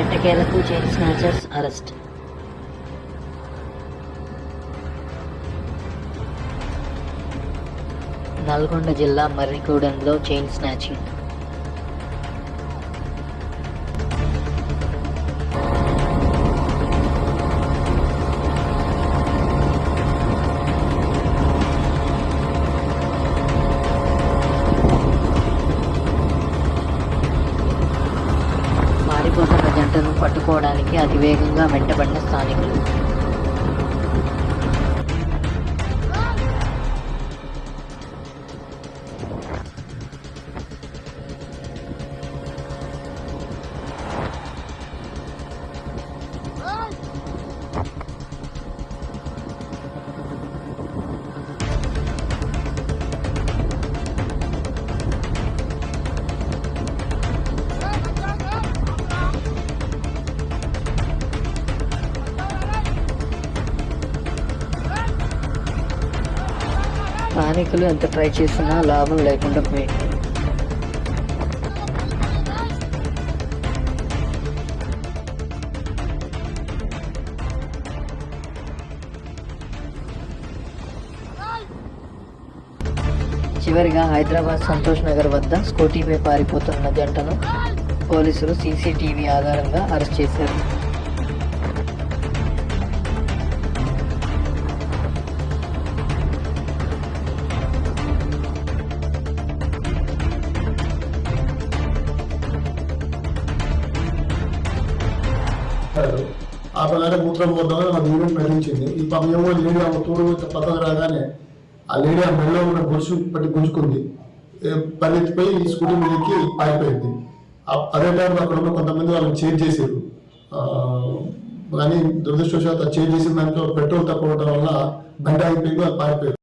ఎట్టకేలకు chain snatchers arrest. Nalgonda జిల్లా మర్రిగూడెంలో chain snatching. పారిపోతున్న పట్టుకోవడానికి అతివేగంగా వెంటబడిన స్థానికులు. స్థానికులు ఎంత ట్రై చేసినా లాభం లేకుండా పోయింది చివరిగా హైదరాబాద్ సంతోష్ నగర్ వద్ద స్కూటీపై పారిపోతున్న జంటను పోలీసులు సీసీటీవీ ఆధారంగా అరెస్ట్ చేశారు. ఆ పిల్లలకి మూత్రం పోద్దామని నాకు ఈవెంట్ నటించింది ఈ పాప లేడీ ఆమె తోడు పక్కకు రాగానే ఆ లేడీ ఆ మెడలో ఉన్న గొలుసు పట్టి గుంజుకుంది. పరిగెత్తిపోయి ఈ స్కూటీ మీదకి పారిపోయింది. అదే టైంలో అక్కడ ఉన్న కొంతమంది వాళ్ళని చేంజ్ చేశారు. కానీ దురదృష్టవశాత్తు చేంజ్ చేసిన దాంట్లో పెట్రోల్ తక్కువ వల్ల బండి ఆగిపోయింది వాళ్ళు పారిపోయారు